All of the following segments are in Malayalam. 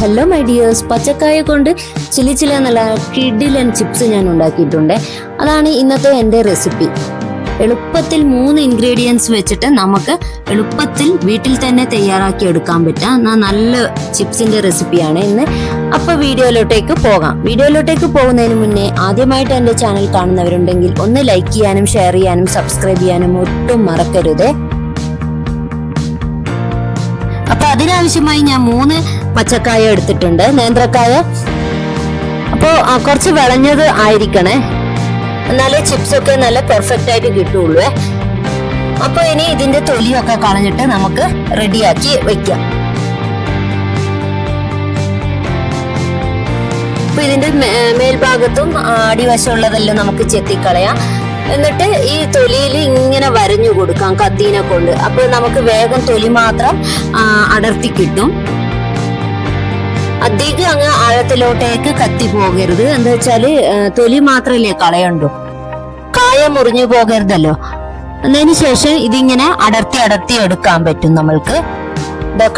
ഹലോ മൈ ഡിയേഴ്സ് പച്ചക്കായ കൊണ്ട് ചിലി ചില എന്നുള്ള കിഡിലൻ ചിപ്സ് ഞാൻ ഉണ്ടാക്കിയിട്ടുണ്ട്. അതാണ് ഇന്നത്തെ എന്റെ റെസിപ്പി എളുപ്പത്തിൽ മൂന്ന് ഇൻഗ്രീഡിയൻസ് വെച്ചിട്ട് നമുക്ക് എളുപ്പത്തിൽ വീട്ടിൽ തന്നെ തയ്യാറാക്കി എടുക്കാൻ പറ്റുക നല്ല ചിപ്സിന്റെ റെസിപ്പിയാണ് ഇന്ന്. അപ്പോൾ വീഡിയോയിലോട്ടേക്ക് പോകാം. വീഡിയോയിലോട്ടേക്ക് പോകുന്നതിന് മുന്നേ ആദ്യമായിട്ട് എന്റെ ചാനൽ കാണുന്നവരുണ്ടെങ്കിൽ ഒന്ന് ലൈക്ക് ചെയ്യാനും ഷെയർ ചെയ്യാനും സബ്സ്ക്രൈബ് ചെയ്യാനും ഒട്ടും മറക്കരുത്. അപ്പൊ അതിനാവശ്യമായി ഞാൻ മൂന്ന് പച്ചക്കായ എടുത്തിട്ടുണ്ട് നേന്ത്രക്കായ. അപ്പോൾ കുറച്ച് വിളഞ്ഞത് ആയിരിക്കണേ. എന്നാലേ ചിപ്സ് ഒക്കെ നല്ല പെർഫെക്റ്റ് ആയിട്ട് കിട്ടുള്ളൂ. അപ്പോൾ ഇനി ഇതിന്റെ തൊലിയൊക്കെ കളഞ്ഞിട്ട് നമുക്ക് റെഡിയാക്കി വെക്കാം. അപ്പൊ ഇതിന്റെ മേൽഭാഗത്തും അടിവശമുള്ളതെല്ലാം നമുക്ക് ചെത്തിക്കളയാം. എന്നിട്ട് ഈ തൊലിയിൽ ഇങ്ങനെ വരഞ്ഞു കൊടുക്കാം കത്തീനെ കൊണ്ട്. അപ്പോൾ നമുക്ക് വേഗം തൊലി മാത്രം അടർത്തി കിട്ടും. അധികം അങ്ങ് ആഴത്തിലോട്ടേക്ക് കത്തി പോകരുത്. എന്താ വെച്ചാൽ തൊലി മാത്രല്ലേ കളയണ്ടു. കായ മുറിഞ്ഞു പോകരുതല്ലോ. എന്നതിന് ശേഷം ഇതിങ്ങനെ അടർത്തി അടർത്തി എടുക്കാൻ പറ്റും നമ്മൾക്ക്.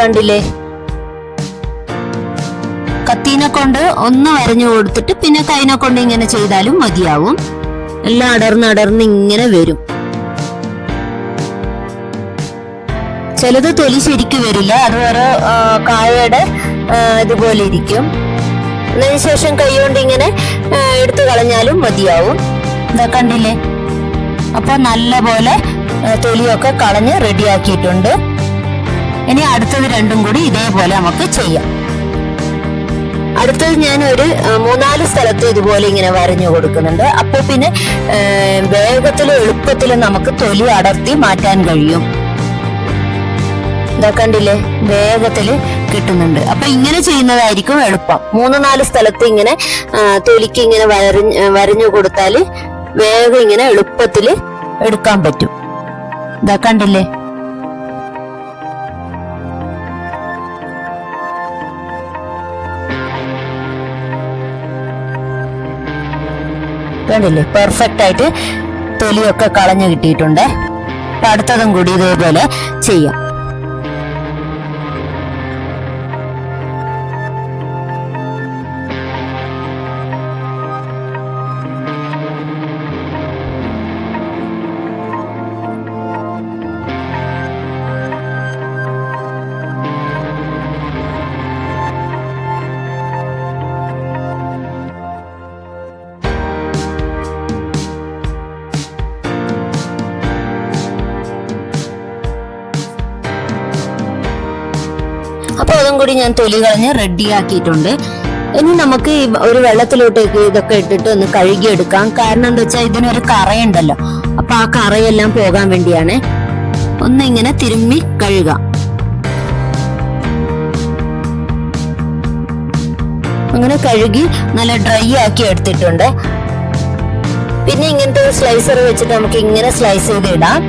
കണ്ടില്ലേ? കത്തീനെ കൊണ്ട് ഒന്ന് വരഞ്ഞു കൊടുത്തിട്ട് പിന്നെ കൈനെ കൊണ്ട് ഇങ്ങനെ ചെയ്താലും മതിയാവും. എല്ലാം അടർന്ന് അടർന്ന് ഇങ്ങനെ വരും. ചിലത് തൊലി ശരിക്ക് വരില്ല. അത് ഓരോ കായയുടെ ഇതുപോലെ ഇരിക്കും അതിന് ശേഷം കൈ കൊണ്ട് ഇങ്ങനെ എടുത്തു കളഞ്ഞാലും മതിയാവും. ഇതാ കണ്ടില്ലേ? അപ്പൊ നല്ലപോലെ തൊലിയൊക്കെ കളഞ്ഞ് റെഡിയാക്കിയിട്ടുണ്ട്. ഇനി അടുത്തത് രണ്ടും കൂടി ഇതേപോലെ നമുക്ക് ചെയ്യാം. അടുത്തത് ഞാൻ ഒരു മൂന്നാൽ സ്ഥലത്ത് ഇതുപോലെ ഇങ്ങനെ വരഞ്ഞു കൊടുക്കുന്നുണ്ട്. അപ്പൊ പിന്നെ വേഗത്തിലും എളുപ്പത്തിലും നമുക്ക് തൊലി അടർത്തി മാറ്റാൻ കഴിയും. ഇതാ കണ്ടില്ലേ? വേഗത്തിൽ കിട്ടുന്നുണ്ട്. അപ്പൊ ഇങ്ങനെ ചെയ്യുന്നതായിരിക്കും എളുപ്പം. മൂന്ന് നാല് സ്ഥലത്ത് ഇങ്ങനെ തൊലിക്ക് ഇങ്ങനെ വരഞ്ഞ് വരഞ്ഞു കൊടുത്താൽ വേഗം ഇങ്ങനെ എളുപ്പത്തിൽ എടുക്കാൻ പറ്റും. ഇതാ കണ്ടില്ലേ? കണ്ടില്ലേ? പെർഫെക്റ്റ് ആയിട്ട് തൊലിയൊക്കെ കളഞ്ഞു കിട്ടിയിട്ടുണ്ട്. അടുത്തതും കൂടി ഇതേപോലെ ചെയ്യാം. ഞാൻ തൊലി കളഞ്ഞ് റെഡിയാക്കിയിട്ടുണ്ട് ഇനി നമുക്ക് ഒരു വെള്ളത്തിലോട്ടേക്ക് ഇതൊക്കെ ഇട്ടിട്ട് ഒന്ന് കഴുകിയെടുക്കാം. കാരണം എന്താ വെച്ചാൽ ഇതിനൊരു കറയുണ്ടല്ലോ. അപ്പൊ ആ കറയെല്ലാം പോകാൻ വേണ്ടിയാണ് ഒന്ന് ഇങ്ങനെ തിരുമ്മി കഴുകാം. അങ്ങനെ കഴുകി നല്ല ഡ്രൈ ആക്കി എടുത്തിട്ടുണ്ട്. പിന്നെ ഇങ്ങനത്തെ ഒരു സ്ലൈസർ വെച്ചിട്ട് നമുക്ക് ഇങ്ങനെ സ്ലൈസ് ചെയ്ത് ഇടാം.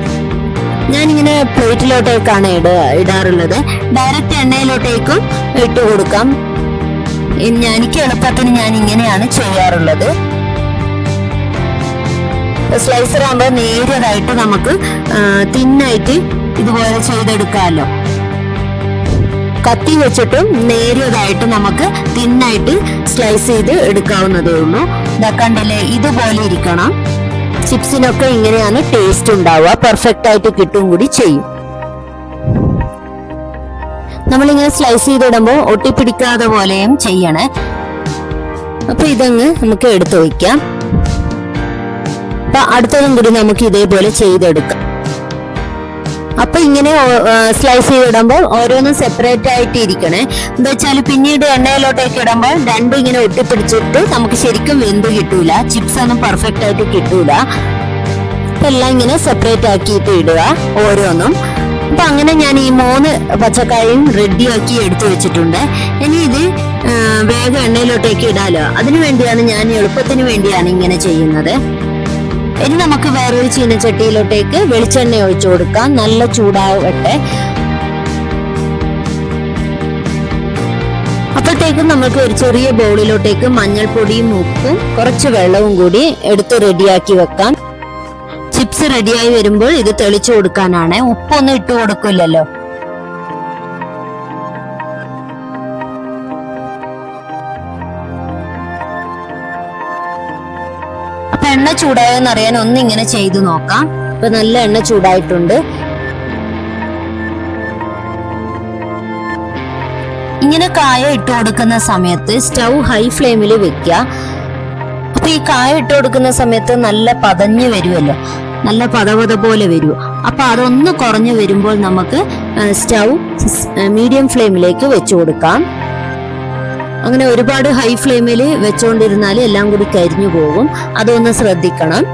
ഞാനിങ്ങനെ പ്ലേറ്റിലോട്ടേക്കാണ് ഇട ഇടാറുള്ളത്. ഡയറക്റ്റ് എണ്ണയിലോട്ടേക്കും ഇട്ട് കൊടുക്കാം. എനിക്ക് എളുപ്പത്തിന് ഞാൻ ഇങ്ങനെയാണ് ചെയ്യാറുള്ളത് സ്ലൈസർ ആകുമ്പോൾ നേരിയതായിട്ട് നമുക്ക് തിന്നായിട്ട് ഇതുപോലെ ചെയ്തെടുക്കാമല്ലോ കത്തി വെച്ചിട്ടും നേരിയതായിട്ട് നമുക്ക് തിന്നായിട്ട് സ്ലൈസ് ചെയ്ത് എടുക്കാവുന്നതേ ഉള്ളൂ. ഇതാ കണ്ടില്ലേ ഇതുപോലെ ഇരിക്കണം. ചിപ്സിനൊക്കെ ഇങ്ങനെയാണ് ടേസ്റ്റ് ഉണ്ടാവുക. പെർഫെക്റ്റ് ആയിട്ട് കിട്ടും കൂടി ചെയ്യും. നമ്മളിങ്ങനെ സ്ലൈസ് ചെയ്തിടുമ്പോൾ ഒട്ടിപ്പിടിക്കാതെ പോലെയും ചെയ്യണേ. അപ്പൊ ഇതങ്ങ് നമുക്ക് എടുത്തു വയ്ക്കാം. അപ്പൊ അടുത്തതും കൂടി നമുക്ക് ഇതേപോലെ ചെയ്തെടുക്കാം. അപ്പൊ ഇങ്ങനെ സ്ലൈസ് ചെയ്ത് ഇടുമ്പോൾ ഓരോന്നും സെപ്പറേറ്റ് ആയിട്ട് ഇരിക്കണേ. എന്താ വെച്ചാൽ പിന്നീട് എണ്ണയിലോട്ടേക്ക് ഇടുമ്പോൾ രണ്ടും ഇങ്ങനെ ഒട്ടിപ്പിടിച്ചിട്ട് നമുക്ക് ശരിക്കും വെന്ത് കിട്ടൂല. ചിപ്സ് ഒന്നും പെർഫെക്റ്റ് ആയിട്ട് കിട്ടൂല. അപ്പൊ എല്ലാം ഇങ്ങനെ സെപ്പറേറ്റ് ആക്കിയിട്ട് ഇടുക ഓരോന്നും. അപ്പൊ അങ്ങനെ ഞാൻ ഈ മൂന്ന് പച്ചക്കായും റെഡിയാക്കി എടുത്തു വെച്ചിട്ടുണ്ട്. ഇനി ഇത് വേഗം എണ്ണയിലോട്ടേക്ക് ഇടാലോ. അതിനു വേണ്ടിയാണ് ഞാൻ എളുപ്പത്തിന് വേണ്ടിയാണ് ഇങ്ങനെ ചെയ്യുന്നത്. ഇനി നമുക്ക് വേറൊരു ചീനച്ചട്ടിയിലോട്ടേക്ക് വെളിച്ചെണ്ണ ഒഴിച്ചു കൊടുക്കാം. നല്ല ചൂടാവട്ടെ. അപ്പോഴത്തേക്കും നമുക്ക് ഒരു ചെറിയ ബൗളിലോട്ടേക്ക് മഞ്ഞൾപ്പൊടിയും ഉപ്പും കുറച്ച് വെള്ളവും കൂടി എടുത്ത് റെഡിയാക്കി വെക്കാം. ചിപ്സ് റെഡിയായി വരുമ്പോൾ ഇത് തെളിച്ചു കൊടുക്കാനാണ്. ഉപ്പൊന്നും ഇട്ട് കൊടുക്കില്ലല്ലോ. ചൂടായോന്ന് അറിയാൻ ഒന്ന് ഇങ്ങനെ ചെയ്തു നോക്കാം. ഇപ്പൊ നല്ല എണ്ണ ചൂടായിട്ടുണ്ട്. ഇങ്ങനെ കായ ഇട്ട് കൊടുക്കുന്ന സമയത്ത് സ്റ്റൗ ഹൈ ഫ്ലെയിമിൽ വെക്കുക. അപ്പൊ ഈ കായ ഇട്ട് കൊടുക്കുന്ന സമയത്ത് നല്ല പതഞ്ഞു വരുമല്ലോ നല്ല പതപത പോലെ വരും അപ്പൊ അതൊന്ന് കുറഞ്ഞു വരുമ്പോൾ നമുക്ക് സ്റ്റൗ മീഡിയം ഫ്ലെയിമിലേക്ക് വെച്ചു കൊടുക്കാം. അങ്ങനെ ഒരുപാട് ഹൈ ഫ്ലെയിമിൽ വെച്ചുകൊണ്ടിരുന്നാൽ എല്ലാം കൂടി കരിഞ്ഞു പോകും. അതൊന്ന് ശ്രദ്ധിക്കണം.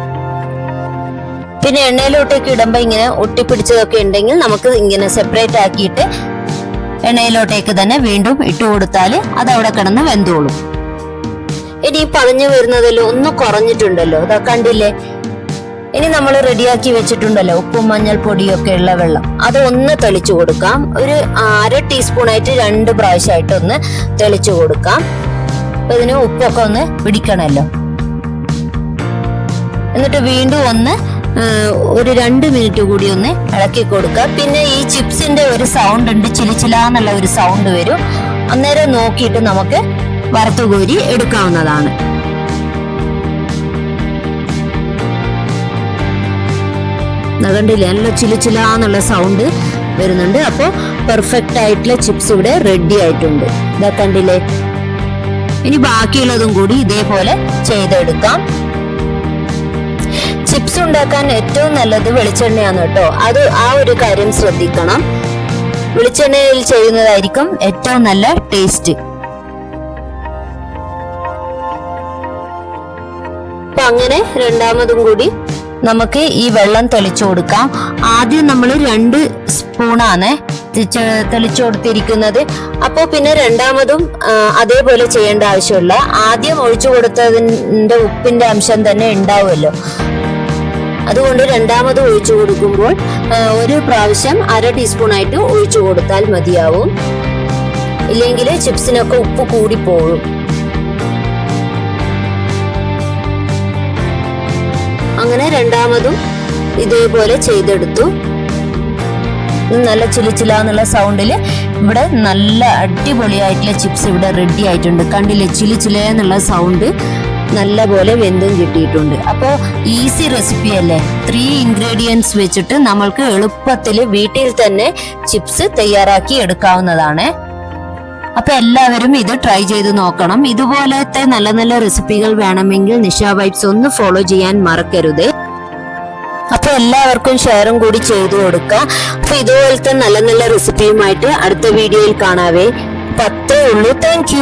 പിന്നെ എണ്ണയിലോട്ടേക്ക് ഇടുമ്പോൾ ഇങ്ങനെ ഒട്ടിപ്പിടിച്ചതൊക്കെ ഉണ്ടെങ്കിൽ നമുക്ക് ഇങ്ങനെ സെപ്പറേറ്റ് ആക്കിയിട്ട് എണ്ണയിലോട്ടേക്ക് തന്നെ വീണ്ടും ഇട്ട് കൊടുത്താൽ അത് അവിടെ കിടന്ന് വെന്തോളും. ഇനി പറഞ്ഞു വരുന്നതല്ലോ ഒന്ന് കുറഞ്ഞിട്ടുണ്ടല്ലോ. അതാ കണ്ടില്ലേ? ഇനി നമ്മൾ റെഡിയാക്കി വെച്ചിട്ടുണ്ടല്ലോ ഉപ്പും മഞ്ഞൾപ്പൊടിയൊക്കെ ഉള്ള വെള്ളം. അത് ഒന്ന് തെളിച്ചു കൊടുക്കാം. ഒരു അര ടീസ്പൂൺ ആയിട്ട് രണ്ട് പ്രാവശ്യമായിട്ട് ഒന്ന് തെളിച്ചു കൊടുക്കാം. അപ്പൊ ഇതിന് ഉപ്പൊക്കെ ഒന്ന് പിടിക്കണമല്ലോ എന്നിട്ട് വീണ്ടും ഒന്ന് ഒരു രണ്ട് മിനിറ്റ് കൂടി ഒന്ന് ഇളക്കി കൊടുക്കുക പിന്നെ ഈ ചിപ്സിന്റെ ഒരു സൗണ്ട് ഉണ്ട് ചിലിച്ചിലാന്നുള്ള ഒരു സൗണ്ട് വരും. അന്നേരം നോക്കിയിട്ട് നമുക്ക് വറുത്തുകോരി എടുക്കാവുന്നതാണ്. കണ്ടില്ലേ? നല്ല ചിലിച്ചിലാന്നുള്ള സൗണ്ട് വരുന്നുണ്ട്. അപ്പോൾ പെർഫെക്റ്റ് ആയിട്ടുള്ള ചിപ്സ് ഇവിടെ റെഡി ആയിട്ടുണ്ട്. ഇതാ കണ്ടില്ലേ? ഇനി ബാക്കിയുള്ളതും കൂടി ഇതേപോലെ ചെയ്തെടുക്കാം. ചിപ്സ് ഉണ്ടാക്കാൻ ഏറ്റവും നല്ലത് വെളിച്ചെണ്ണയാണ് കേട്ടോ. അത് ആ ഒരു കാര്യം ശ്രദ്ധിക്കണം. വെളിച്ചെണ്ണയിൽ ചെയ്യുന്നതായിരിക്കും ഏറ്റവും നല്ല ടേസ്റ്റ് അപ്പൊ അങ്ങനെ രണ്ടാമതും കൂടി നമുക്ക് ഈ വെള്ളം തെളിച്ചു കൊടുക്കാം. ആദ്യം നമ്മൾ രണ്ട് സ്പൂണാണ് തെളിച്ചു കൊടുത്തിരിക്കുന്നത്. അപ്പോൾ പിന്നെ രണ്ടാമതും അതേപോലെ ചെയ്യേണ്ട ആവശ്യമില്ല. ആദ്യം ഒഴിച്ചു കൊടുത്തതിന്റെ ഉപ്പിന്റെ അംശം തന്നെ ഉണ്ടാവുമല്ലോ. അതുകൊണ്ട് രണ്ടാമത് ഒഴിച്ചു കൊടുക്കുമ്പോൾ ഒരു പ്രാവശ്യം അര ടീസ്പൂൺ ആയിട്ട് ഒഴിച്ചു കൊടുത്താൽ മതിയാവും. ഇല്ലെങ്കിൽ ചിപ്സിനൊക്കെ ഉപ്പ് കൂടിപ്പോകും രണ്ടാമതും ഇതേപോലെ ചെയ്തെടുത്തു. നല്ല ചിലിച്ചില എന്നുള്ള സൗണ്ടിൽ ഇവിടെ നല്ല അടിപൊളിയായിട്ടുള്ള ചിപ്സ് ഇവിടെ റെഡി ആയിട്ടുണ്ട്. കണ്ടില്ലേ? ചിലിച്ചില എന്നുള്ള സൗണ്ട് നല്ല പോലെ വെന്തും കിട്ടിയിട്ടുണ്ട്. അപ്പോൾ ഈസി റെസിപ്പി അല്ലേ? ത്രീ ഇൻഗ്രീഡിയൻസ് വെച്ചിട്ട് നമ്മൾക്ക് എളുപ്പത്തിൽ വീട്ടിൽ തന്നെ ചിപ്സ് തയ്യാറാക്കി എടുക്കാവുന്നതാണ്. അപ്പൊ എല്ലാവരും ഇത് ട്രൈ ചെയ്ത് നോക്കണം. ഇതുപോലത്തെ നല്ല നല്ല റെസിപ്പികൾ വേണമെങ്കിൽ നിഷ വൈബ്സ് ഒന്ന് ഫോളോ ചെയ്യാൻ മറക്കരുത്. അപ്പൊ എല്ലാവർക്കും ഷെയറും കൂടി ചെയ്തു കൊടുക്കുക അപ്പൊ ഇതുപോലത്തെ നല്ല നല്ല റെസിപ്പിയുമായിട്ട് അടുത്ത വീഡിയോയിൽ കാണാവേ. പത്തേ ഉള്ളൂ. താങ്ക്